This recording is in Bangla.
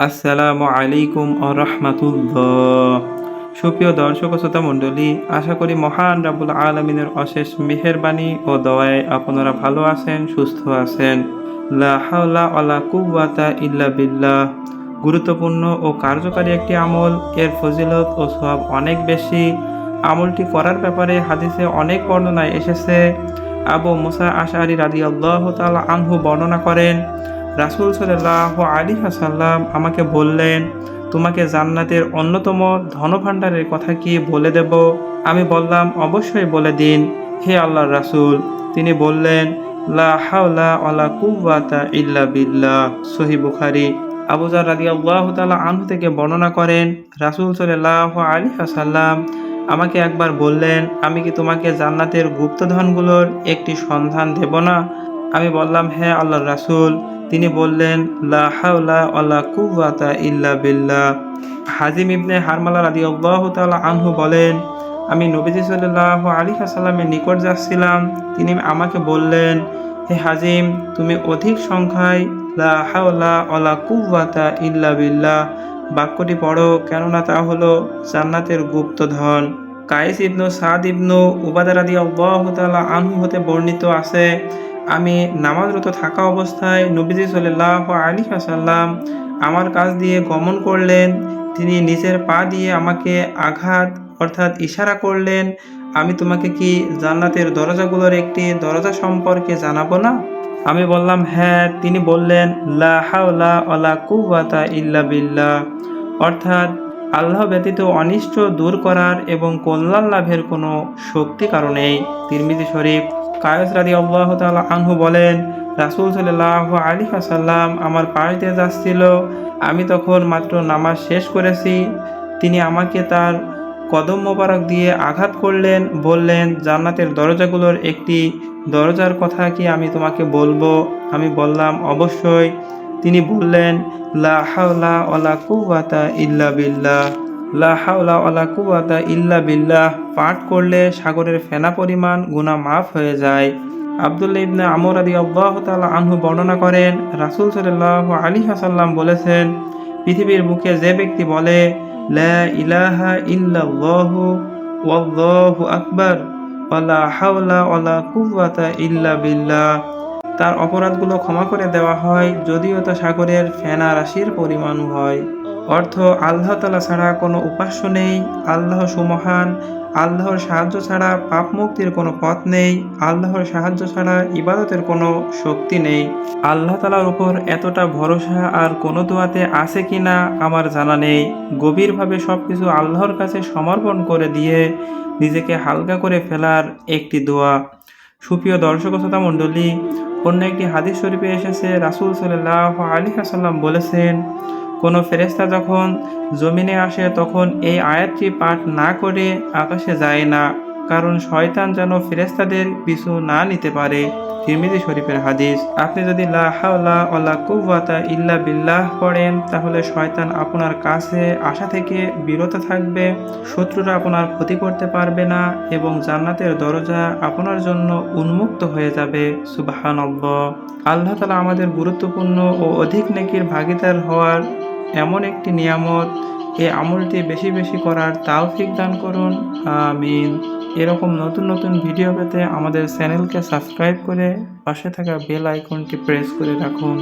আসসালামু আলাইকুম আরহামাতুল্লাহ সুপ্রিয় দর্শক শ্রোতা মণ্ডলী, আশা করি মহান রাবুল আলমিনের অশেষ মেহেরবানি ও দয়ায় আপনারা ভালো আছেন, সুস্থ আছেন। লা হাওলা ওয়ালা কুওয়াতা ইল্লা বিল্লাহ। গুরুত্বপূর্ণ ও কার্যকারী একটি আমল, এর ফজিলত ও সব অনেক বেশি। আমলটি করার ব্যাপারে হাদিসে অনেক বর্ণনায় এসেছে। আবু মুসা আশারি রাদি আল্লাহ তালা আনহু বর্ণনা করেন রাসুল সাল্লাহ আলী হাসাল্লাম আমাকে বললেন, তোমাকে জান্নাতের অন্যতম ধনভাণ্ডারের কথা কি বলে দেব? আমি বললাম, অবশ্যই বলে দিন, হে আল্লাহর রাসূল। তিনি বললেন, লা ইল্লা বিল্লাহ। বুখারী। আল্লাহ আনহু থেকে বর্ণনা করেন, রাসুল আলী হাসাল্লাম আমাকে একবার বললেন, আমি কি তোমাকে জান্নাতের গুপ্তধনগুলোর একটি সন্ধান দেব না? আমি বললাম হ্যাঁ আল্লাহ রাসূল। তিনি বললেন, লা হাওলা ইল্লা বিল্লাহ। হাজিম ইবনে হারমালা রাদিয়াল্লাহু তাআলা আনহু বলেন, আমি নবীজি সাল্লাল্লাহু আলাইহি ওয়াসাল্লামের নিকট যাচ্ছিলাম। তিনি আমাকে বললেন, হে হাজিম, তুমি অধিক সংখ্যায় লা হাওলা কুওয়াতা ইল্লা বিল্লাহ। বাক্যটি পড়ো, কেননা তা হলো জান্নাতের গুপ্তধন কায়েস ইবনু সাদ ইবনু উবাদা রাদিয়াল্লাহু তাআলা আনহু হতে বর্ণিত আছে আমি নামাজরত থাকা অবস্থায় নবীজি সাল্লাহ আলী আসাল্লাম আমার কাছ দিয়ে গমন করলেন। তিনি নিজের পা দিয়ে আমাকে আঘাত অর্থাৎ ইশারা করলেন, আমি তোমাকে কি জান্নাতের দরজাগুলোর একটি দরজা সম্পর্কে জানাব না? আমি বললাম হ্যাঁ। তিনি বললেন, লা হাওলা কুওয়াতা ইল্লা বিল্লাহ। অর্থাৎ আল্লাহ ব্যতীত অনিষ্ট দূর করার এবং কল্যাণ লাভের কোনো শক্তি কারণেই তিরমিজি শরীফ কায়স রাদি আল্লাহ তালা আনহু বলেন, রাসুল সাল্লাহ আলী আসাল্লাম আমার পাশ দিয়ে যাচ্ছিল, আমি তখন মাত্র নামাজ শেষ করেছি, তিনি আমাকে তার কদম মোবারক দিয়ে আঘাত করলেন, বললেন, জান্নাতের দরজাগুলোর একটি দরজার কথা কি আমি তোমাকে বলব? আমি বললাম, অবশ্যই। তিনি বললেন, লা ওয়ালা কুওয়াতা ইল্লা বিল্লাহ। লা হাওলা কুওয়াতা ইল্লা বিল্লাহ। পাঠ করলে সাগরের ফেনা পরিমাণ গুণা মাফ হয়ে যায়। আবদুল্লা ইবনে আমর আদি আল্লাহ আনহু বর্ণনা করেন, রাসূল সাল্লাহ আলী ওয়াসাল্লাম বলেছেন, পৃথিবীর বুকে যে ব্যক্তি বলে ইলাহা ইল্লাল্লাহু ওয়াল্লাহু আকবার ওয়ালা হাওলা ওয়ালা কুওয়াতা ইল্লা বিল্লাহ। তার অপরাধগুলো ক্ষমা করে দেওয়া হয়, যদিও তা সাগরের ফেনা রাশির পরিমাণ হয়। অর্থ আল্লাহ তালা ছাড়া কোনো উপাস্য নেই, আল্লাহ সুমহান, আল্লাহর সাহায্য ছাড়া পাপ মুক্তির কোনো পথ নেই, আল্লাহর সাহায্য ছাড়া ইবাদতের কোনো শক্তি নেই। আল্লাহ তালার উপর এতটা ভরসা আর কোনো দোয়াতে আছে কি না আমার জানা নেই। গভীরভাবে সব কিছু আল্লাহর কাছে সমর্পণ করে দিয়ে নিজেকে হালকা করে ফেলার একটি দোয়া। সুপ্রিয় দর্শক শ্রোতা মণ্ডলী, অন্য একটি হাদিস শরীফে এসেছে রাসুল সাল্লাহ আলী হাসাল্লাম বলেছেন কোনো ফেরেস্তা যখন জমিনে আসে তখন এই আয়াতটি পাঠ না করে আকাশে যায় না, কারণ শয়তান যেন ফেরেস্তাদের পিছু না নিতে পারে। তিরমিজি শরীফের হাদিস, আপনি যদি লা হাওলা ওয়ালা কুওয়াতা ইল্লা বিল্লাহ পড়েন, তাহলে শয়তান আপনার কাছে আসা থেকে বিরত থাকবে, শত্রুরা আপনার ক্ষতি করতে পারবে না এবং জান্নাতের দরজা আপনার জন্য উন্মুক্ত হয়ে যাবে। সুবহানাল্লাহ। আল্লাহ তালা আমাদের গুরুত্বপূর্ণ ও অধিক নেকির ভাগিদার হওয়ার এমন একটি নিয়ামত। এই আমলটি বেশি বেশি করার তাওফিক দান করুন। আমিন। এরকম নতুন নতুন ভিডিও পেতে আমাদের চ্যানেলকে সাবস্ক্রাইব করে পাশে থাকা বেল আইকনটি প্রেস করে রাখুন।